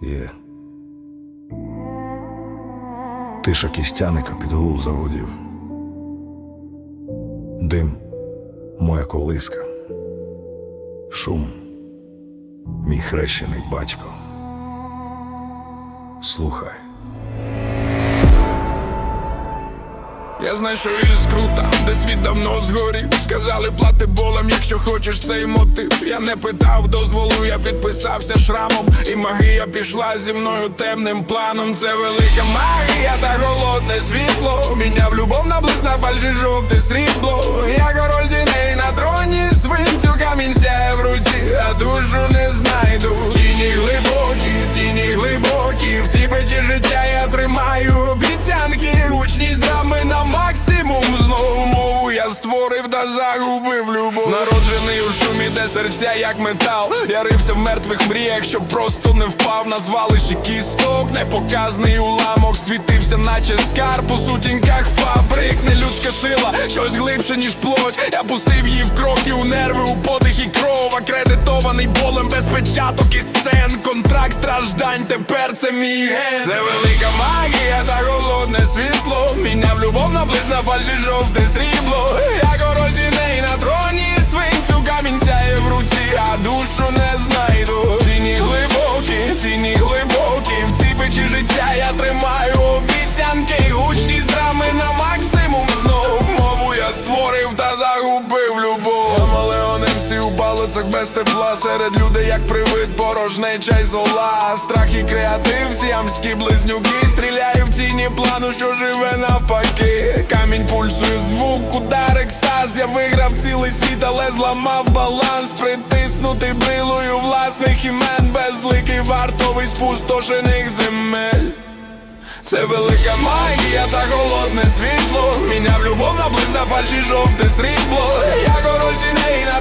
є. Тиша кістяника під гул заводів. Дим, моя колиска, шум, мій хрещений батько. Слухай. Я знайшов іскру там, де світ давно згорів. Сказали плати болем, якщо хочеш цей мотив. Я не питав дозволу, я підписався шрамом. І магія пішла зі мною темним планом. Це велика магія та голодне світло. Міняв любов на блиск на фальші створив та загубив любов. Народжений у шумі, де серця як метал. Я рився в мертвих мріях, щоб просто не впав. Назвали ще кісток Непоказний уламок. Світився, наче скарб. У сутіньках фабрик Нелюдська сила, щось глибше, ніж плоть. Я пустив її в кроки у нерви, печаток і сцен. Контракт страждань, тепер це мій ген. Це велика магія та голодне світло. Міняв любов на близь на фальші жовте срібло. Я король тіней на троні свинцю камінь сяє в руці, а душу не знайду. Ціні глибокі, ціні глибокі. В цій печі життя я тримаю обіцянки. Гучність драми на максимум знов. Мову я створив та загубив любов у без тепла. Серед людей як привид порожнеча й зола Страх і креатив, сіамські близнюки. Стріляю в тіні плану, що живе навпаки. Камінь пульсує звук, удар, екстаз. Я виграв цілий світ, але зламав баланс. Притиснутий брилою власних імен. Безликий вартовий спустошених земель. Це велика магія та голодне світло. Міняв любов на близь на фальші жовте срібло. Я король тіней на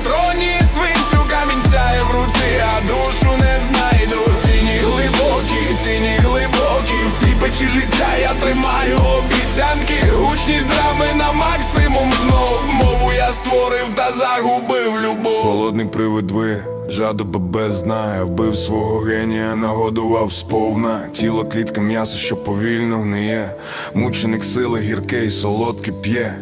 В цій печі життя я тримаю. Обіцянки Гучність драми на максимум знов. Мову я створив та загубив любов. Холодний привид ви Жадоба без знає, вбив свого генія, нагодував сповна. Тіло клітка м'яса, що повільно гниє. Мученик сили, гірке і солодке п'є.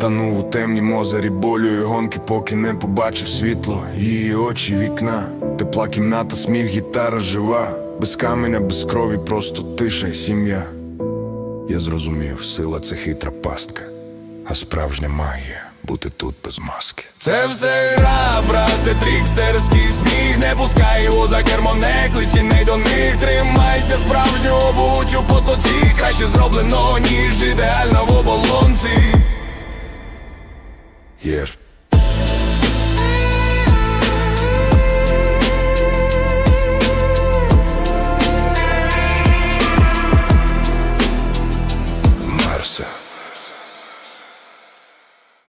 Танув у темнім озері болю і гонки, поки не побачив світло. Її очі вікна, тепла кімната, сміх, гітара жива без каменя, без крові, просто тиша і сім'я. Я зрозумів, сила це хитра пастка, а справжня магія бути тут без маски. Це все гра, брате, трікстерський сміх, не пускай його за кермо, не кличі, не до них тримайся, справжнього будь у потоці. Краще зроблено, ніж ідеально в оболонці. Єр.